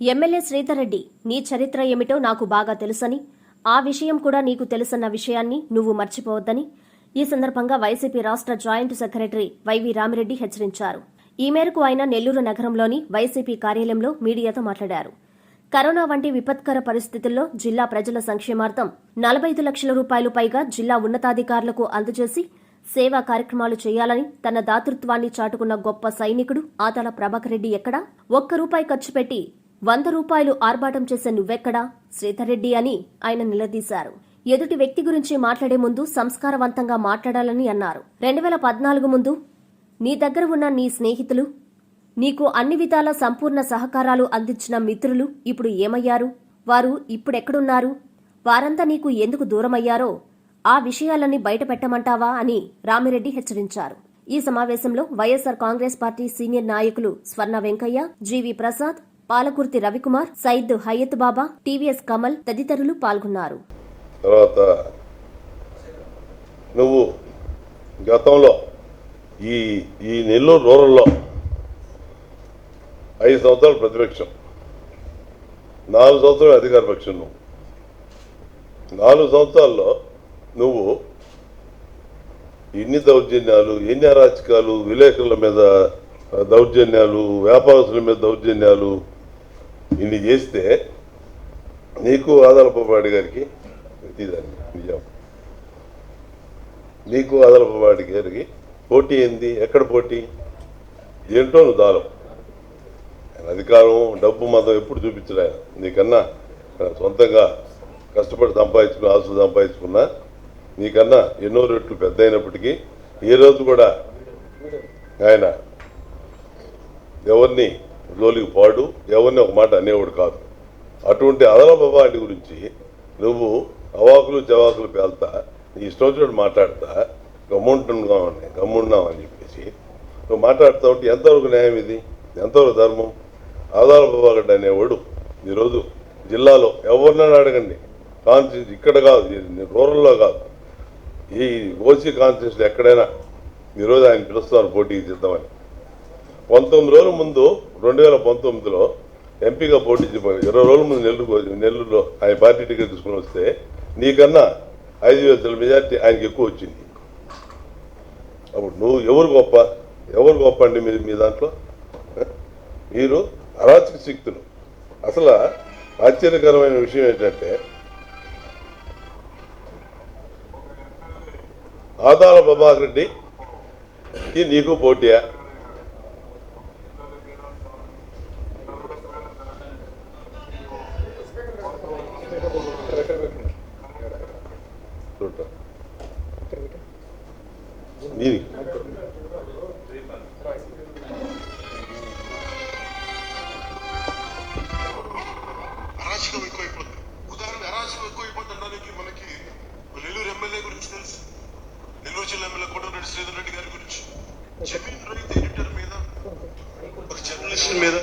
MLA Sridhar Reddy నీ చరిత్ర ఏమిటో నాకు బాగా తెలుసని ఆ విషయం కూడా నీకు తెలుసన్న విషయాన్ని నువ్వు మర్చిపోవద్దని ఈ సందర్భంగా వైసీపీ రాష్ట్ర జాయింట్ సెక్రటరీ వైవి రామిరెడ్డి హెచ్చరించారు. ఈ మేరకు ఆయన నెల్లూరు నగరంలోని వైసీపీ కార్యాలయంలో మీడియాతో మాట్లాడారు. కరోనా వంటి విపత్కర పరిస్థితుల్లో జిల్లా ప్రజల సంక్షేమార్థం నలభై ఐదు లక్షల రూపాయలు పైగా జిల్లా ఉన్నతాధికారులకు అందజేసి సేవా కార్యక్రమాలు చేయాలని తన దాతృత్వాన్ని చాటుకున్న గొప్ప సైనికుడు ఆతల ప్రభాకర్ రెడ్డి ఎక్కడా? ఒక్క రూపాయి ఖర్చు పెట్టి వంద రూపాయలు ఆర్భాటం చేసే నువ్వెక్కడా? శ్రీధర్రెడ్డి అని ఆయన నిలదీశారు. ఎదుటి వ్యక్తి గురించి మాట్లాడే ముందు సంస్కారవంతంగా మాట్లాడాలని అన్నారు. రెండు వేల పద్నాలుగు ముందు నీ దగ్గర ఉన్న నీ స్నేహితులు నీకు అన్ని విధాల సంపూర్ణ సహకారాలు అందించిన మిత్రులు ఇప్పుడు ఏమయ్యారు? వారు ఇప్పుడెక్కడున్నారు? వారంతా నీకు ఎందుకు దూరమయ్యారో ఆ విషయాలన్నీ బయటపెట్టమంటావా అని రామిరెడ్డి హెచ్చరించారు. ఈ సమావేశంలో వైఎస్సార్ కాంగ్రెస్ పార్టీ సీనియర్ నాయకులు స్వర్ణ వెంకయ్య జీవి ప్రసాద్ పాలకుర్తి రవికుమార్ సైద్ హయత్ బాబా టీవీఎస్ కమల్ తదితరులు పాల్గొన్నారు. తర్వాత నువ్వు గతంలో ఈ ఈ నెల్లూరు రూరల్లో ఐదు సంవత్సరాలు ప్రతిపక్షం నాలుగు సంవత్సరాలు అధికార పక్షం నువ్వు నాలుగు సంవత్సరాల్లో నువ్వు ఎన్ని దౌర్జన్యాలు ఎన్ని అరాచకాలు విలేకరుల మీద దౌర్జన్యాలు వ్యాపారస్తుల మీద దౌర్జన్యాలు ఇన్ని చేస్తే నీకు ఆదాలపవాడి గారికి ఇదండి నిజం. నీకు ఆదాలపవాడి గారికి పోటీ ఏంది? ఎక్కడ పోటీ? ఏంటో నువ్వు దానం? ఆయన అధికారం డబ్బు మతం ఎప్పుడు చూపించలే ఆయన. నీకన్నా సొంతంగా కష్టపడి సంపాదించుకున్న ఆస్తులు సంపాదించుకున్నా నీకన్నా ఎన్నో రెట్లు పెద్ద అయినప్పటికీ ఏ రోజు కూడా ఆయన ఎవరిని జోలికి పాడు ఎవరిని ఒక మాట అనేవాడు కాదు. అటువంటి అదలబాబాటి గురించి నువ్వు అవాకులు జవాకులు పేల్తా నీ ఇష్టం వచ్చినట్టు మాట్లాడతా గమ్ముంటున్నామని గమ్మున్నాం అని చెప్పేసి నువ్వు మాట్లాడుతూ ఉంటే ఎంతవరకు న్యాయం ఇది? ఎంతవరకు ధర్మం? ఆదాల బాబాగడ్డ అనేవాడు ఈరోజు జిల్లాలో ఎవరినైనా అడగండి. కాన్స్టిట్యూన్స్ ఇక్కడ కాదు రూరల్లో కాదు. ఈ ఓసీ కాన్స్టిట్యూన్సీలో ఎక్కడైనా ఈరోజు ఆయన పిలుస్తున్నారు పోటీకి చేద్దామని పంతొమ్మిది రోజుల ముందు రెండు వేల పంతొమ్మిదిలో ఎంపీగా పోటీ ఇరవై రోజుల ముందు నెల్లూరు నెల్లూరులో ఆయన పార్టీ టికెట్ తీసుకుని వస్తే నీకన్నా ఐదు వేల మెజార్టీ ఆయనకి ఎక్కువ వచ్చింది. అప్పుడు నువ్వు ఎవరు గొప్ప? ఎవరు గొప్ప అండి మీ మీ దాంట్లో? మీరు అరాచక శక్తులు. అసలు ఆశ్చర్యకరమైన విషయం ఏంటంటే ఆదాల ప్రభాకర్ రెడ్డి నీకు పోటీయా? దీనికి అరాచకం ఎక్కువైపోతుంది. ఉదాహరణ అరాచకం ఎక్కువైపోతుండడానికి మనకి నెల్లూరు ఎమ్మెల్యే గురించి తెలుసు. నెల్లూరు జిల్లా ఎమ్మెల్యే కోటమిరెడ్డి శ్రీధర్ రెడ్డి గారి గురించి. జమీన్ రైతు ఎడిటర్ మీద ఒక జర్నలిస్ట్ మీద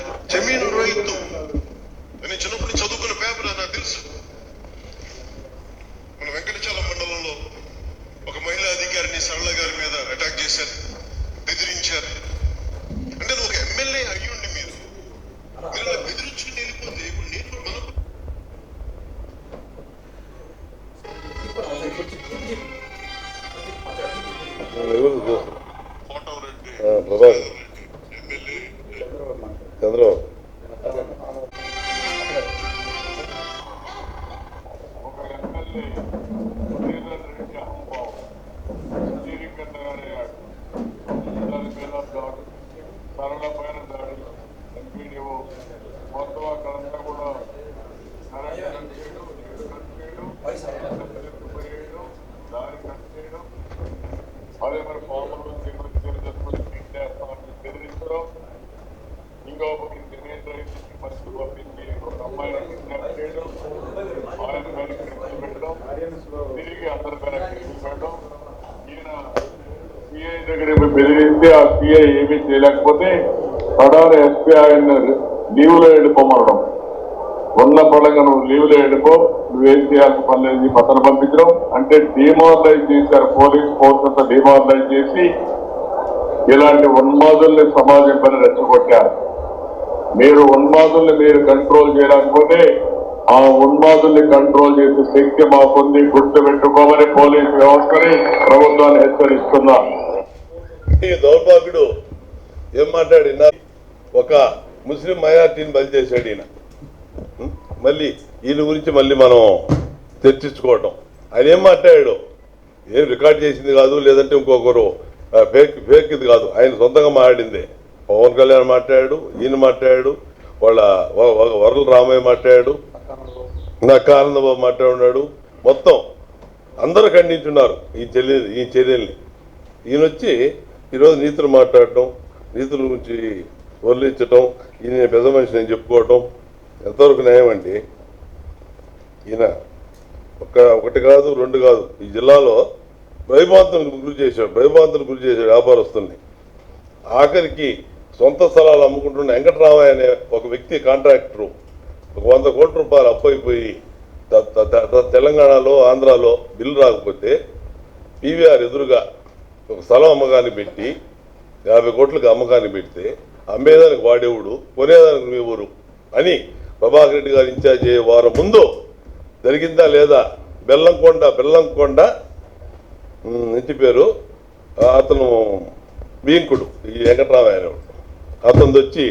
అదే మరి ఫార్మర్లు చేస్తామని ఇంకో పక్కన రైతుకి ఫస్ట్ పంపించి ఒక అమ్మాయిని కిడ్నాప్ చేయడం. ఆయన పైన కేసులు పెట్టడం. తిరిగి అందరి పైన కేసులు పెట్టడం. ఈయన సిఐ దగ్గర బెదిరిస్తే ఆ సిఐ ఏమీ చేయలేకపోతే పడాలి ఎస్పీ ఆయన లీవ్లో వెళ్ళిపోమనడం ఉన్న పడంగా నువ్వు లీవ్లో వెళ్ళిపో నువ్వేం చేయాల్సిన పని లేదు పతన పంపించడం. అంటే డిమారలైజ్ చేశారు పోలీస్ ఫోర్స్ అంతా డిమారలైజ్ చేసి ఇలాంటి ఉన్మాదుల్ని సమాజం పని రెచ్చగొట్టారు. మీరు ఉన్మాదుల్ని మీరు కంట్రోల్ చేయాలనుకుంటే ఆ ఉన్మాదుల్ని కంట్రోల్ చేసే శక్తి మాకుంది. గుర్తు పెట్టుకోమని పోలీస్ వ్యవస్థని ప్రభుత్వాన్ని హెచ్చరిస్తున్నా. ఈ దౌర్భాగ్యుడు ఏం మాట్లాడినా ఒక ముస్లిం మైనార్టీని బలి చేశాడు ఈయన. మళ్ళీ ఈయన గురించి మళ్ళీ మనం చర్చించుకోవటం. ఆయన ఏం మాట్లాడాడు? ఏం రికార్డ్ చేసింది కాదు లేదంటే ఇంకొకరు ఫేక్ ఫేక్ ఇది కాదు. ఆయన సొంతంగా మాట్లాడింది. పవన్ కళ్యాణ్ మాట్లాడాడు ఈయన మాట్లాడాడు వాళ్ళ వరల రామయ్య మాట్లాడాడు నాకు ఆనందబాబు మాట్లాడున్నాడు. మొత్తం అందరూ ఖండించున్నారు ఈ చర్య ఈ చర్యల్ని ఈయన వచ్చి ఈరోజు నీతులు మాట్లాడటం నీతుల గురించి వర్ణించటం ఈయన పెద్ద మనిషి నేను చెప్పుకోవటం ఎంతవరకు న్యాయం అండి? ఈయన. ఒక ఒకటి కాదు రెండు కాదు. ఈ జిల్లాలో భయభాంతులకు గురి చేశాడు భయభాంతులకు గురి చేశాడు వ్యాపారస్తుల్ని. ఆఖరికి సొంత స్థలాలు అమ్ముకుంటున్న వెంకటరామయ్య అనే ఒక వ్యక్తి కాంట్రాక్టరు. ఒక వంద కోట్ల రూపాయలు అప్పు అయిపోయి త- త- త- తెలంగాణలో ఆంధ్రాలో బిల్లు రాకపోతే పీవీఆర్ ఎదురుగా ఒక స్థలం అమ్మకాన్ని పెట్టి యాభై కోట్లకు అమ్మకాన్ని పెడితే అమ్మేదానికి వాడేవుడు కొనేదానికి నువ్వెవరు అని ప్రభాకర్ రెడ్డి గారు ఇన్ఛార్జ్ అయ్యే వారం ముందు జరిగిందా లేదా? బెల్లంకొండ బెల్లంకొండ ఇంటి పేరు అతను వీంకుడు ఈ వెంకటరామయ్య అతను వచ్చి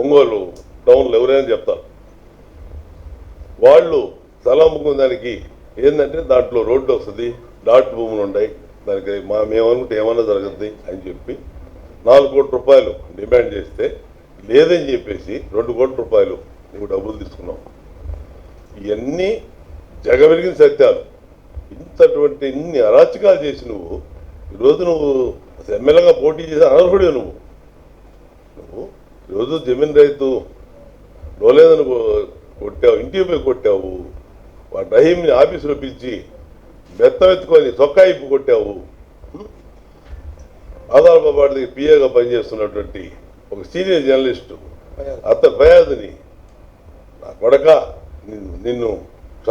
ఒంగోలు టౌన్లో ఎవరైనా చెప్తారు. వాళ్ళు స్థలం అమ్ముకున్న దానికి ఏంటంటే దాంట్లో రోడ్డు వస్తుంది డాట్ భూములు ఉన్నాయి దానికి మా మేమనుకుంటే ఏమన్నా జరుగుద్ది అని చెప్పి నాలుగు కోట్ల రూపాయలు డిమాండ్ చేస్తే లేదని చెప్పేసి రెండు కోట్ల రూపాయలు నువ్వు డబ్బులు తీసుకున్నావు ఇవన్నీ జగమెరిగిన సత్యాలు. ఇంతటువంటి ఇన్ని అరాచకాలు చేసి నువ్వు ఈరోజు నువ్వు ఎమ్మెల్యేగా పోటీ చేసి అనర్హుడే నువ్వు. నువ్వు ఈరోజు జమీన్ రైతు డోలేదని కొట్టావు ఇంటికి పోయి కొట్టావు వాడు రహీంని ఆఫీసులో పిలిచి బెత్తం ఎత్తుకొని చొక్కా ఇప్పు కొట్టావు. ఆధార్ దగ్గర పిఏగా పనిచేస్తున్నటువంటి ఒక సీనియర్ జర్నలిస్టు అతను ఫయాజ్ని నా కొడక నిన్ను నిన్ను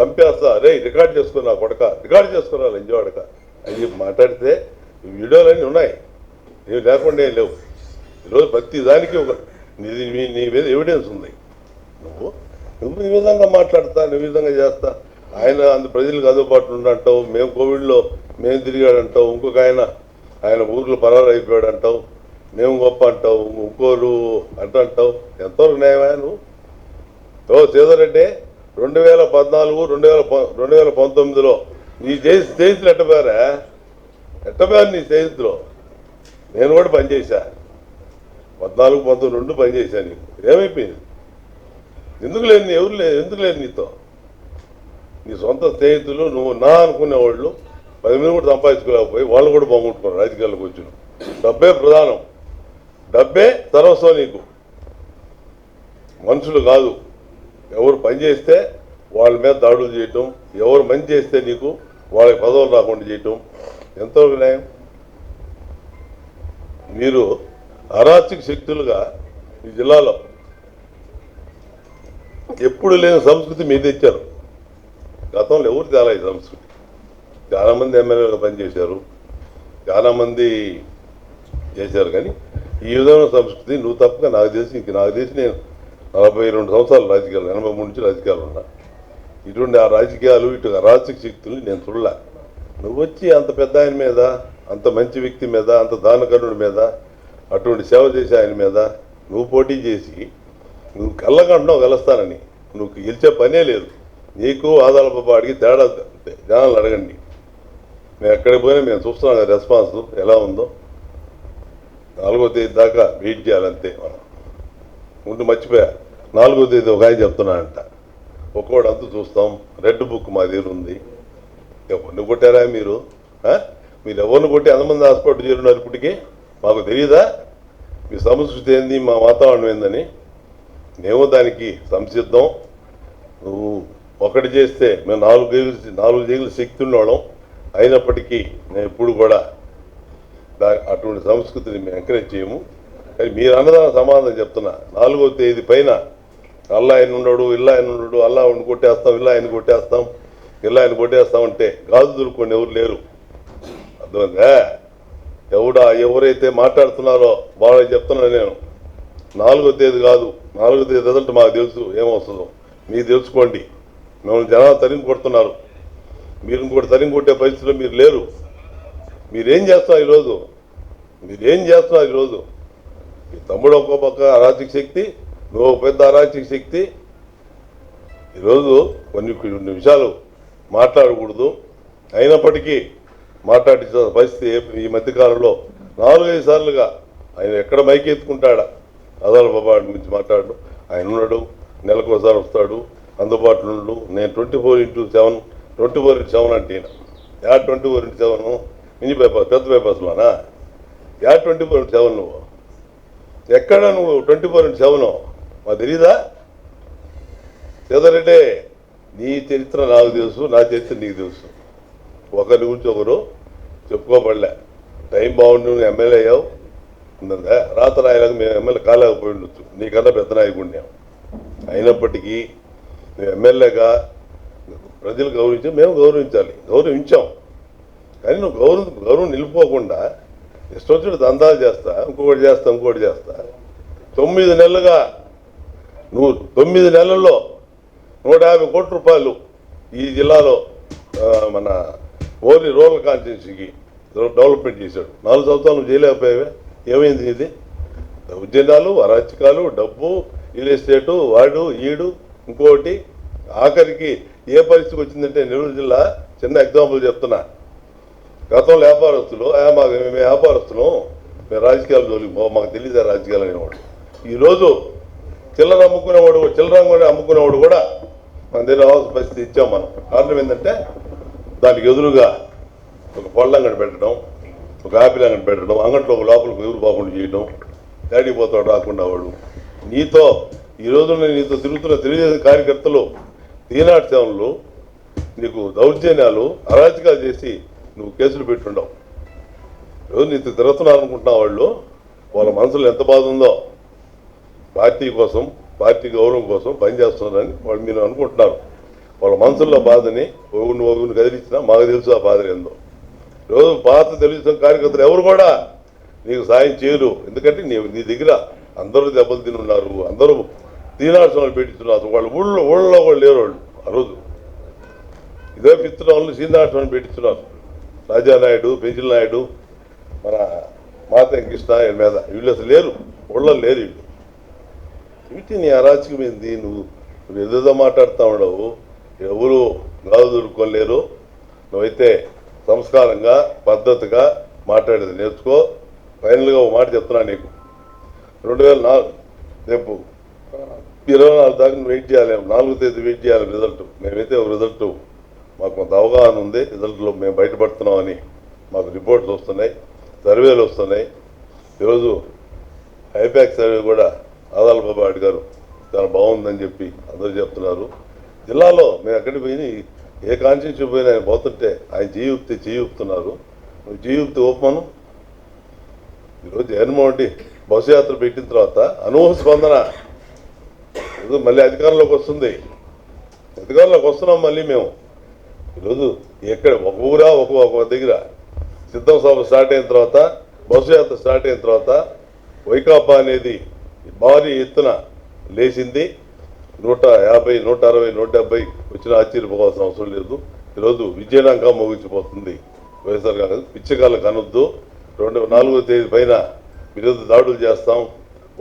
చంపేస్తా. రే రికార్డ్ చేసుకున్నా కొడక రికార్డ్ చేసుకున్నా లంజవాడక అని చెప్పి మాట్లాడితే వీడియోలన్నీ ఉన్నాయి. నీవు లేకుండా ఏం లేవు. ఈరోజు ప్రతి దానికి ఒక నీ నీ- నీ మీద ఎవిడెన్స్ ఉంది. నువ్వు నువ్వు ఈ విధంగా మాట్లాడతా నువ్వు ఈ విధంగా చేస్తా. ఆయన అంత ప్రజలకు అందుబాటులో ఉండంటావు మేము కోవిడ్లో మేము తిరిగాడంటావు ఇంకొక ఆయన ఆయన ఊర్లో పరారు అయిపోయాడు అంటావు మేము గొప్ప అంటావు ఇంకోరు అంటావు. ఎంతవరకు న్యాయమా నువ్వు? ఓ సీతారెడ్డి రెండు వేల పద్నాలుగు రెండు వేల ప- రెండు వేల పంతొమ్మిదిలో. నీ చేసి స్నేహితులు ఎట్టపోయారా ఎట్టపోయారు నీ స్నేహితులు? నేను కూడా పనిచేశా. పద్నాలుగు పంతొమ్మిది రెండు పనిచేశా నీకు. ఏమైపోయింది? ఎందుకు లేదు నీ- ఎవరు లేదు ఎందుకు లేదు నీతో? నీ సొంత స్నేహితులు నువ్వు నా అనుకునే వాళ్ళు పది మంది కూడా సంపాదించుకోలేకపోయి వాళ్ళు కూడా బాగుంటున్నారు రాజకీయాలకు వచ్చిన. డబ్బే ప్రధానం. డబ్బే సర్వస్వం నీకు. మనుషులు కాదు. ఎవరు పని చేస్తే వాళ్ళ మీద దాడులు చేయటం ఎవరు మంచి చేస్తే నీకు వాళ్ళకి పదవులు రాకుండా చేయటం. ఎంతో న్యాయం? మీరు అరాచక శక్తులుగా ఈ జిల్లాలో ఎప్పుడు లేని సంస్కృతి మీరు తెచ్చారు. గతంలో ఎవరు తేలా ఈ సంస్కృతి? చాలా మంది ఎమ్మెల్యేలుగా పనిచేశారు చాలా మంది చేశారు కానీ ఈ విధమైన సంస్కృతి నువ్వు తప్పగా నాకు తెలిసి ఇంక నాకు తెలిసి నేను నలభై రెండు సంవత్సరాలు రాజకీయాలు ఎనభై మూడు నుంచి రాజకీయాలు ఉన్నా. ఇటువంటి ఆ రాజకీయాలు ఇటు అరాచక శక్తులు నేను చూడలే. నువ్వు వచ్చి అంత పెద్ద ఆయన మీద అంత మంచి వ్యక్తి మీద అంత దానకరుడి మీద అటువంటి సేవ చేసే ఆయన మీద నువ్వు పోటీ చేసి నువ్వు కళ్ళకంటున్నావు కలుస్తానని నువ్వు గెలిచే పనే లేదు. నీకు ఆదాల అడిగి తేడా జనాలు అడగండి. మేము ఎక్కడికి పోయినా మేము చూస్తున్నాం కదా రెస్పాన్స్ ఎలా ఉందో. నాలుగో తేదీ దాకా వెయిట్ చేయాలంతే మనం. ముందు మర్చిపోయా. నాలుగో తేదీ ఒక ఆయన చెప్తున్నానంట ఒక్కోడు అంతా చూస్తాం రెడ్ బుక్ మా దగ్గర ఉంది. ఎవరిని కొట్టారా మీరు? మీరు ఎవరిని కొట్టి ఎంతమంది హాస్పిటల్ చేరున్నారు ఇప్పటికీ? మాకు తెలియదా మీ సంస్కృతి ఏంది? మా వాతావరణం ఏందని? మేము దానికి సంసిద్ధం. నువ్వు ఒకటి చేస్తే మేము నాలుగు జైలు నాలుగు జైలు శక్తి ఉండడం అయినప్పటికీ నేను ఎప్పుడు కూడా దా అటువంటి సంస్కృతిని మేము ఎంకరేజ్ చేయము. కానీ మీరు అన్నదాన సమాధానం చెప్తున్నా. నాలుగో తేదీ పైన అల్లా ఆయన ఉండడు ఇల్లా ఆయన ఉండడు అల్లా ఉండి కొట్టేస్తాం ఇల్లా ఆయన కొట్టేస్తాం ఇల్లా ఆయన కొట్టేస్తాం అంటే గాజు దురుకొని ఎవరు లేరు. అర్థమైందా? ఎవడా ఎవరైతే మాట్లాడుతున్నారో బాగా చెప్తున్నా నేను. నాలుగో తేదీ కాదు నాలుగో తేదీ రిజల్ట్ మాకు తెలుసు ఏమవుతుందో మీరు తెలుసుకోండి. మిమ్మల్ని జనాలు తరిమి కొడుతున్నారు. మీరు ఇంకోటి తరిమి కొట్టే పరిస్థితిలో మీరు లేరు. మీరేం చేస్తున్నారు ఈరోజు? మీరేం చేస్తున్నారు ఈరోజు? మీ తమ్ముడు ఒక్కో పక్క రాజకీయ శక్తి నువ్వు పెద్ద అరాచక శక్తి. ఈరోజు కొన్ని కొన్ని విషయాలు మాట్లాడకూడదు. అయినప్పటికీ మాట్లాడించిన పరిస్థితి ఈ మధ్యకాలంలో నాలుగైదు సార్లుగా ఆయన ఎక్కడ మైకెత్తుకుంటాడా అదాల బాబా గురించి మాట్లాడు. ఆయన ఉన్నాడు నెలకు ఒకసారి వస్తాడు. అందుబాటులో ఉండు. నేను twenty four into seven twenty four into seven అంటే ఈయన. Yeah twenty four into seven mini bypass పెద్ద బైపాస్లోనా yeah twenty four into seven నువ్వు. ఎక్కడ నువ్వు ట్వంటీ ఫోర్ ఇంటూ సెవెన్? మాకు తెలీదా? చేదరెడ్డి నీ చరిత్ర నాకు తెలుసు నా చరిత్ర నీకు తెలుసు. ఒకరి గురించి ఒకరు చెప్పుకోబడలే. టైం బాగుండి నువ్వు ఎమ్మెల్యే అయ్యావు. ఉందా రాత రాయలేక మేము ఎమ్మెల్యే కాలేకపోయి ఉండొచ్చు నీకన్నా పెద్ద నాయకుడినాం అయినప్పటికీ నువ్వు ఎమ్మెల్యేగా ప్రజలు గౌరవించి మేము గౌరవించాలి. గౌరవించాం. కానీ నువ్వు గౌరవం గౌరవం నిలుపుకోకుండా ఇష్టం వచ్చిన దందాలు చేస్తా ఇంకొకటి చేస్తా ఇంకొకటి చేస్తా. తొమ్మిది నెలలుగా నువ్వు తొమ్మిది నెలల్లో నూట యాభై కోట్ల రూపాయలు ఈ జిల్లాలో మన ఓన్లీ రూరల్ కాన్స్టిట్యున్సీకి డెవలప్మెంట్ చేశాడు. నాలుగు సంవత్సరాలు చేయలేకపోయావే? ఏమైంది ఇది ఉద్యమాలు అరాచకాలు డబ్బు రియల్ ఎస్టేటు వాడు ఈడు ఇంకోటి. ఆఖరికి ఏ పరిస్థితి వచ్చిందంటే నెల్లూరు జిల్లా చిన్న ఎగ్జాంపుల్ చెప్తున్నా. గతంలో వ్యాపారస్తులు మాకు మేము వ్యాపారస్తులు మేము రాజకీయాలు జోలికి పో మాకు తెలియదు రాజకీయాలు అనేవాడు ఈరోజు చిల్లర అమ్ముకునేవాడు చిల్లర అమ్ముకునేవాడు కూడా మన దగ్గర రావాల్సిన పరిస్థితి ఇచ్చాం మనం. కారణం ఏంటంటే దానికి ఎదురుగా ఒక పళ్ళ అంగడి పెట్టడం ఒక ఆపిల్ అంగడి పెట్టడం అంగట్లో ఒక లోపలికి ఎవరు పోకుండా చేయడం డాడీ పోతాడు రాకుండా వాడు. నీతో ఈ రోజున నీతో తిరుగుతున్న తెలుగుదేశం కార్యకర్తలు ఈనాటి సేవలు నీకు దౌర్జన్యాలు అరాచకాలు చేసి నువ్వు కేసులు పెట్టుండవు. ఈరోజు నీతో తిరుగుతున్నారు అనుకుంటున్న వాళ్ళు వాళ్ళ మనసులో ఎంత బాధ ఉందో పార్టీ కోసం పార్టీ గౌరవం కోసం పనిచేస్తున్నారని వాళ్ళు మీరు అనుకుంటున్నారు. వాళ్ళ మనసుల్లో బాధని ఒకరిని ఒకరిని కదిలించినా మాకు తెలుసు ఆ బాధ ఏందో. రోజు పాత తెలుగుదేశం కార్యకర్తలు ఎవరు కూడా నీకు సాయం చేయరు. ఎందుకంటే నీ నీ దగ్గర అందరూ దెబ్బలు తిని ఉన్నారు అందరూ తీనార్సనాలు పెట్టిస్తున్నారు. వాళ్ళు ఊళ్ళో ఊళ్ళో కూడా లేరు వాళ్ళు ఆ రోజు. ఇదే ఫిఫ్త్ వాళ్ళు సీనార్సనాలు పెట్టిస్తున్నారు. రాజానాయుడు పెంచిల్ నాయుడు మన మాత కృష్ణ మీద. వీళ్ళు అసలు లేరు ఊళ్ళో లేరు వీళ్ళు. వీటి నీ అరాచకం ఏంది నువ్వు నువ్వు ఏదేదో మాట్లాడుతూ ఉండవు ఎవరు గాజు దొరుకోలేరు? నువ్వైతే సంస్కారంగా పద్ధతిగా మాట్లాడేది నేర్చుకో. ఫైనల్గా ఒక మాట చెప్తున్నా నీకు. రెండు వేల నాలుగు రేపు ఇరవై నాలుగు దాకా నువ్వు వెయిట్ చేయాలి. నాలుగో తేదీ వెయిట్ చేయాలి రిజల్ట్ మేమైతే ఒక రిజల్ట్ మాకు కొంత అవగాహన ఉంది. రిజల్ట్లో మేము బయటపడుతున్నామని మాకు రిపోర్ట్స్ వస్తున్నాయి. సర్వేలు వస్తున్నాయి. ఈరోజు ఐప్యాక్ సర్వే కూడా ఆదాల బాబు అడిగారు చాలా బాగుందని చెప్పి అందరూ చెప్తున్నారు. జిల్లాలో మేము ఎక్కడికి పోయి ఏ కాన్స్టిట్యూన్సీ పోయినా ఆయన పోతుంటే ఆయన జీయుక్తి జీయుక్తున్నారు. నువ్వు జీయుక్తి ఓపమను ఈరోజు జగన్మోహన్ రెడ్డి బస్సు యాత్ర పెట్టిన తర్వాత అనూహ స్పందన. ఈరోజు మళ్ళీ అధికారంలోకి వస్తుంది. అధికారంలోకి వస్తున్నాం మళ్ళీ మేము. ఈరోజు ఎక్కడ ఒక ఊరా ఒక ఒక దగ్గర సిద్ధం సభ స్టార్ట్ అయిన తర్వాత బస్సు యాత్ర స్టార్ట్ అయిన తర్వాత వైకాపా అనేది భారీ ఎత్తున లేచింది. నూట యాభై నూట అరవై నూట డెబ్బై వచ్చిన ఆశ్చర్యపోవాల్సిన అవసరం లేదు. ఈరోజు విజయనాంక ముగించిపోతుంది వైఎస్ఆర్ కాంగ్రెస్ పిచ్చకాలు కనొద్దు. రెండు నాలుగో తేదీ పైన విరుద్ధ దాడులు చేస్తాం.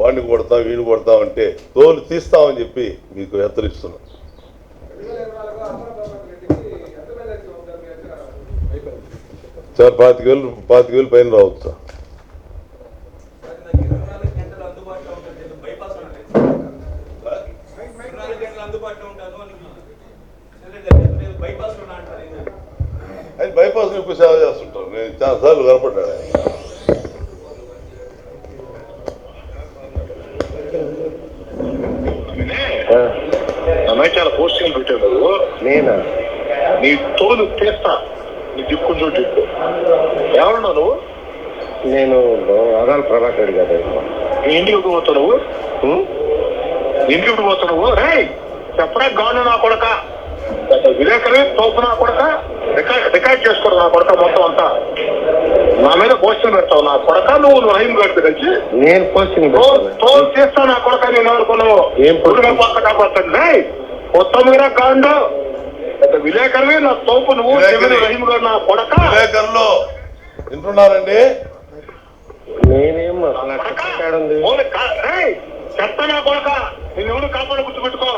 వాడిని కొడతాం వీడిని కొడతాం అంటే తోలు తీస్తామని చెప్పి మీకు హెచ్చరిస్తున్నాం. సార్ పాతిక వేలు పాతిక వేలు పైన రావచ్చు సార్ ఇరవై నాలుగు గంటలు అందుబాటులో ఉంటుంది బైపాస్ ఉంటుంది ఇరవై నాలుగు గంటలు అందుబాటులో ఉంటాను అని సిలిండర్ బైపాస్లో అంటారు ఏంటంటే ఆయన బైపాస్ ఎక్కువ సేవ చేస్తుంటారు. నేను చాలా సార్లు కనపడ్డాడు ఆయన. అన్నయ్య చాలా పోస్టింగ్ పెట్టాడు నేనా? నీ తోలు తీస్తా. నీ దిక్కు దిక్కు. ఎవరున్నావు నువ్వు? నేను అదాల ప్రభాకర్ గారు. నీ ఇంటికి పోతావు నువ్వు? ఇంటికి పోతావు నువ్వు? రే చెప్పరా గాను నా కొడక? విలేకరి తోపు నా కొడక? రికార్డ్ రికార్డ్ చేసుకోరు నా కొడక మొత్తం అంతా. నా మీద క్వశ్చన్ పెడతావు నా కొడక నువ్వు రహీం గారి కలిసి. నేను పోస్టింగ్ తోలు చేస్తా నా కొడక నేను అనుకున్నావు. ఏం పక్క కాపాడుతుంది కొత్త మీద కాండు. పెద్ద విలేకరువే నా తోపు నువ్వు రహీం గారు నా కొడక. విలేకరులు వింటున్నారండి? నేనేం చెత్త నా కొడక. నేను ఎవరు కాపాడు గుర్తుపెట్టుకో.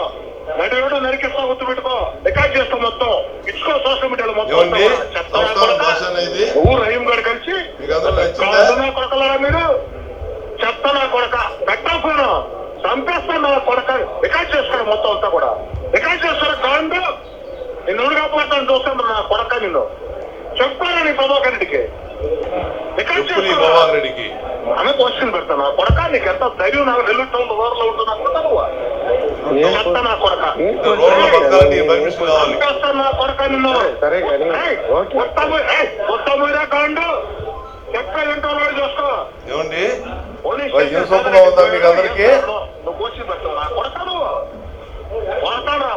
నడు ఎవడు నరికిస్తా గుర్తుపెట్టుకో రికార్డ్ చేస్తా మొత్తం ఇచ్చుకో సోషల్ మీడియాలో మొత్తం ఏమండి చెత్త నా సంస్కారం కొడక. భాష అనేది నువ్వు రహీం గారు కలిసి మీరు? చెత్త నా కొడక. పెట్టకపోయినా చంపేస్తాను నా కొడక. రికార్డ్ చేస్తాడు మొత్తం అంతా కూడా. రికార్డ్ చేస్తాడు కాండు. కాపాడుతాను చూస్తాను నా కొడక నిన్ను. చెప్తాను నీ ప్రభాకర్ రెడ్డికి? రికార్డ్ చేస్తాను ఆమె క్వశ్చన్ పెడతాను. నా కొడక నీకు ఎంత ధైర్యం నాకు నెల్లూరు టౌన్ బజార్లో ఉంటుంది అనుకుంటాను సరే కానీ ఏమండి? ఏం సొమ్ముగా ఉందా మీకు అందరికీ?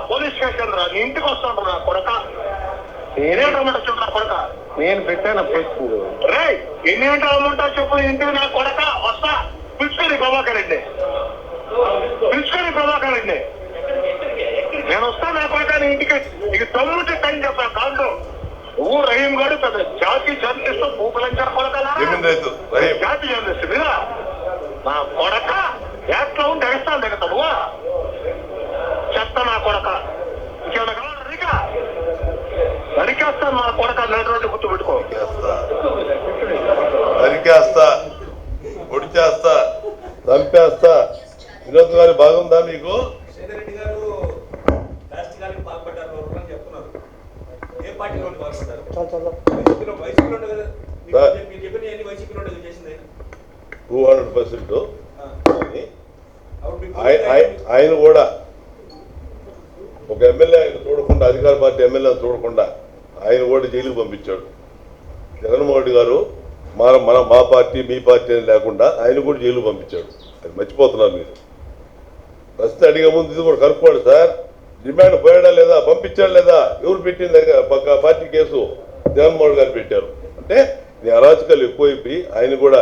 పోలీస్ స్టేషన్ రా. నీ ఇంటికి వస్తాడు నా కొడక. నేను నేనేంటమ్మంటా చెప్పు నా కొడక. నేను పెట్టాను పోస్టింగ్ రే ఎన్ని అమ్మంటా చెప్పు? ఇంటికి నా కొడక. వస్తా. ప్రభాకర్ రెడ్డి పిలుచుకొని ప్రభాకర్ నేను వస్తా నా కొడక నీ ఇంటికి. నీకు తమ్ముంటే టైం చెప్పాను కాదు. ఊ రహీం గారు పెద్ద జాతి జర్నలిస్ట్ పూపలంచారు కొడకలా? జాతి జర్నలిస్ట్ మీద నా కొడక? ఎట్లా ఉంటే ఎగస్తాను నువ్వు? చెత్త నా కొడక. వైసీపీలో ఉండే చేసింది. ఆయన? Two hundred percent. మీకు ఆయన కూడా ఒక ఎమ్మెల్యే ఆయన చూడకుండా అధికార పార్టీ ఎమ్మెల్యే చూడకుండా ఆయన కూడా జైలుకు పంపించాడు. జగన్మోహన్ రెడ్డి గారు మన మన మా పార్టీ మీ పార్టీ అని లేకుండా ఆయన కూడా జైలుకు పంపించాడు. అది మర్చిపోతున్నారు మీరు. ప్రశ్న అడిగే ముందు ఇది కూడా కనుక్కోండి సార్. డిమాండ్ పోయాడా లేదా పంపించాడు లేదా ఎవరు పెట్టింది పార్టీ కేసు జగన్మోహన్ గారు పెట్టారు. అంటే నీ అరాచకాలు ఎక్కువైపోయి ఆయన కూడా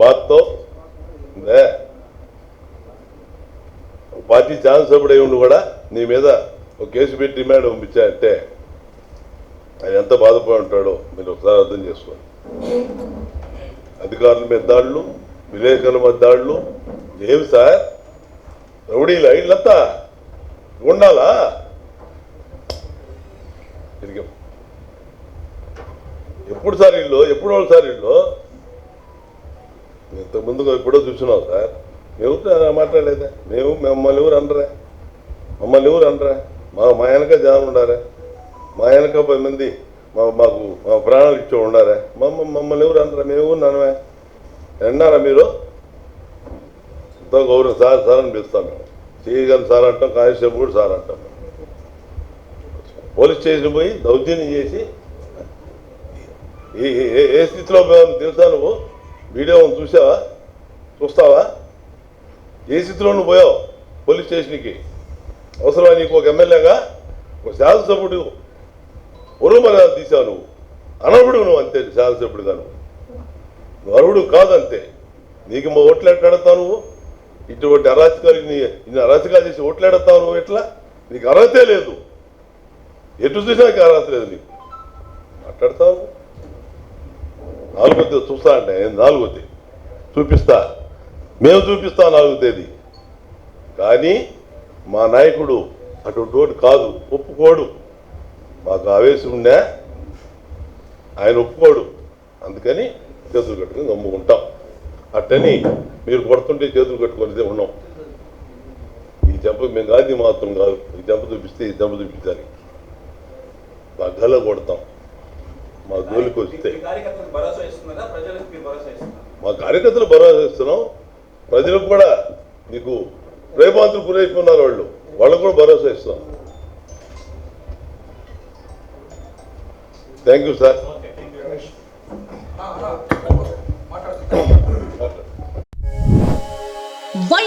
బాత్తో పార్టీ ఛాన్స్ అప్పుడు అయి ఉండి కూడా నీ మీద ఒక కేసు పెట్టి డిమాండ్ పంపించాయంటే ఆయన ఎంత బాధపడి ఉంటాడో మీరు ఒకసారి అర్థం చేసుకోండి. అధికారుల మీద దాడులు విలేకరుల మీద దాడులు ఏమి సార్? రౌడీలు ఇళ్ళంతా ఉండాలా? తిరిగి ఎప్పుడు సార్ ఇల్లు ఎప్పుడు వాళ్ళు సార్ ఇల్లు ఇంత ముందుగా ఎప్పుడో చూసినావు సార్. మేము మాట్లాడలేదా? మేము మమ్మల్ని ఎవరు అనరా? మమ్మల్ని ఎవరు అనరా? మా మా వెనక జనం ఉండారా? మా వెనక పది మంది మా మాకు మా ప్రాణాలు ఇచ్చే ఉండారా? మమ్మ మమ్మల్ని ఎవరు అనరా? మేము ఎవరు అనవే? అన్నారా మీరు? మొత్తం గౌరవం సార్ సార్ అని పిలుస్తాం మేము. చేయగలం సార్ అంటాం కానిస్టేబుల్ కూడా సార్ అంటాం పోలీస్ స్టేషన్ పోయి దౌర్జన్యం చేసి ఏ ఏ- స్థితిలో మేము తెలుసా నువ్వు? వీడియో చూసావా? చూస్తావా? ఏ స్థితిలో నువ్వు పోయావు పోలీస్ స్టేషన్కి? అవసరమా నీకు ఒక ఎమ్మెల్యేగా? ఒక శాసనసభ్యుడు. ఒరువు తీసావు నువ్వు. అనర్హుడు నువ్వు అంతే శాసనసభ్యుడుగా నువ్వు. నువ్వు అర్హుడు కాదంతే నీకు మా ఓట్లు ఎట్లా నువ్వు. ఇటువంటి అరాచకాలు ఇన్ని అరాచకాలు చేసి ఓట్లాడతావు నువ్వు ఎట్లా? నీకు అర్హతే లేదు. ఎటు చూసినా నీకు అర్హత లేదు నీకు. మాట్లాడతావు? నాలుగో తేదీ చూస్తా అంటే "ఏం నాలుగో తేదీ? చూపిస్తా. మేము చూపిస్తాం నాలుగో తేదీ. కానీ మా నాయకుడు అటువంటి వాడు కాదు ఒప్పుకోడు. మాకు ఆవేశం ఉండే ఆయన ఒప్పుకోడు. అందుకని చేతులు కట్టుకుని నమ్ముకుంటాం. అట్టని మీరు కొడుతుంటే చేతులు కట్టుకునేదే ఉన్నాం. ఈ జంప మేము గాంధీ మాత్రం కాదు ఈ జంప చూపిస్తే ఈ జంప చూపించాలి. మా గల కొడతాం. మా గోలికి వస్తే. మీ కార్యకర్తలు భరోసా ఇస్తున్నాం. ప్రజలకు కూడా నీకు ప్రేమాంతులు గురైపోయినారు వాళ్ళు. వాళ్ళకు కూడా భరోసా ఇస్తున్నాం. Thank you sir